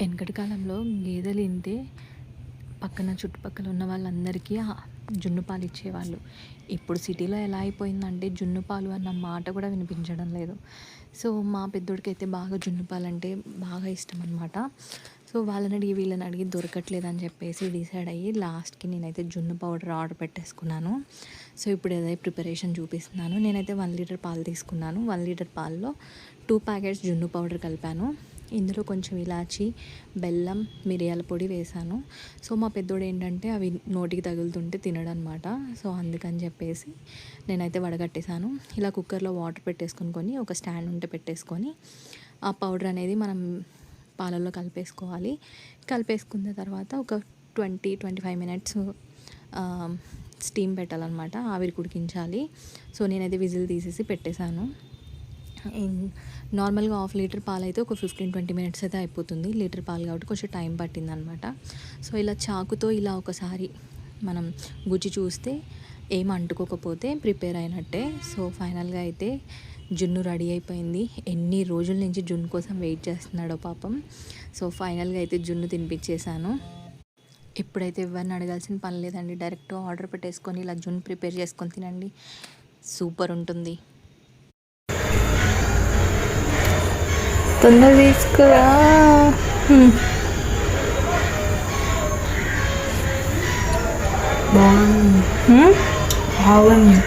వెనకటి కాలంలో గేదెలు ఇంతే పక్కన చుట్టుపక్కల ఉన్న వాళ్ళందరికీ జున్ను పాలు ఇచ్చేవాళ్ళు ఇప్పుడు సిటీలో ఎలా అయిపోయిందంటే జున్ను పాలు అన్న మాట కూడా వినిపించడం లేదు. సో మా పెద్దోడికి అయితే బాగా జున్ను పాలు అంటే బాగా ఇష్టం అనమాట సో వాళ్ళని అడిగి వీళ్ళని అడిగి దొరకట్లేదు అని చెప్పేసి డిసైడ్ అయ్యి లాస్ట్కి నేనైతే జున్ను పౌడర్ ఆర్డర్ పెట్టేసుకున్నాను. సో ఇప్పుడు ఏదైతే ప్రిపరేషన్ చూపిస్తున్నాను. నేనైతే వన్ లీటర్ పాలు తీసుకున్నాను. వన్ లీటర్ పాల్లో టూ ప్యాకెట్స్ జున్ను పౌడర్ కలిపాను. ఇందులో కొంచెం ఇలాచి బెల్లం మిరియాల పొడి వేసాను. సో మా పెద్దోడు ఏంటంటే అవి నోటికి తగులుతుంటే తినడనమాట. సో అందుకని చెప్పేసి నేనైతే వడగట్టేశాను. ఇలా కుక్కర్లో వాటర్ పెట్టేసుకొని కొని ఒక స్టాండ్ ఉంటే పెట్టేసుకొని ఆ పౌడర్ అనేది మనం పాలల్లో కలిపేసుకోవాలి. కలిపేసుకున్న తర్వాత ఒక twenty twenty five minutes steam పెట్టాలన్నమాట. ఆవిరి కుడికించాలి. సో నేనైతే విజిల్ తీసేసి పెట్టేశాను. నార్మల్గా హాఫ్ లీటర్ పాలు అయితే ఒక ఫిఫ్టీన్ ట్వంటీ మినిట్స్ అయితే అయిపోతుంది. లీటర్ పాలు కాబట్టి కొంచెం టైం పట్టింది అనమాట సో ఇలా చాకుతో ఇలా ఒకసారి మనం గుజ్జి చూస్తే ఏం అంటుకోకపోతే ప్రిపేర్ అయినట్టే. సో ఫైనల్గా అయితే జున్ను రెడీ అయిపోయింది. ఎన్ని రోజుల నుంచి జున్ను కోసం వెయిట్ చేస్తున్నాడో పాపం. సో ఫైనల్గా అయితే జున్ను తినిపించేశాను. ఇప్పుడైతే ఎవరిని అడగాల్సిన పని లేదండి డైరెక్ట్ ఆర్డర్ పెట్టేసుకొని ఇలా జున్ను ప్రిపేర్ చేసుకొని తినండి. సూపర్ ఉంటుంది. తొందర తీసుకురా. బాగుంది. బాగుంది.